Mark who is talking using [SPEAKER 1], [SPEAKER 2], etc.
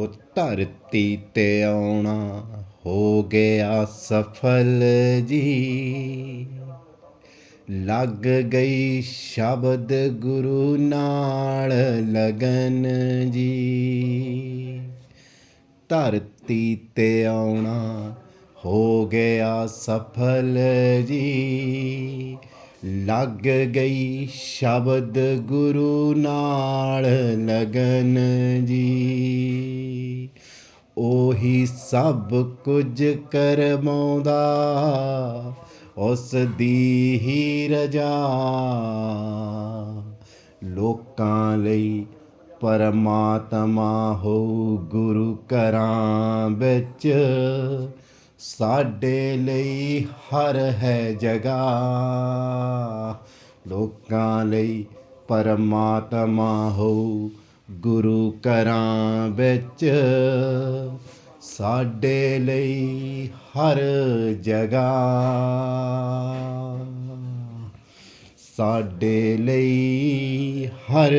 [SPEAKER 1] ਉਹ ਧਰਤੀ ਤੇ ਆਉਣਾ ਹੋ ਗਿਆ ਸਫਲ ਜੀ। ਲੱਗ ਗਈ ਸ਼ਬਦ ਗੁਰੂ ਨਾਲ ਲਗਨ ਜੀ। ਧਰਤੀ ਤੇ ਆਉਣਾ ਹੋ ਗਿਆ ਸਫਲ ਜੀ। ਲੱਗ ਗਈ ਸ਼ਬਦ ਗੁਰੂ ਨਾਲ ਲਗਨ ਜੀ। ਉਹੀ ਸਭ ਕੁਝ ਕਰਮਾਉਂਦਾ ਉਸ ਦੀ ਹੀ ਰਜਾ। ਲੋਕਾਂ ਲਈ ਪਰਮਾਤਮਾ ਹੋ ਗੁਰੂ ਘਰਾਂ ਵਿੱਚ, ਸਾਡੇ ਲਈ ਹਰ ਹੈ ਜਗ੍ਹਾ ਲੋਕਾਂ ਲਈ ਪਰਮਾਤਮਾ ਹੋ ਗੁਰੂ ਘਰਾਂ ਵਿੱਚ ਸਾਡੇ ਲਈ ਹਰ ਜਗ੍ਹਾ। ਸਾਡੇ ਲਈ ਹਰ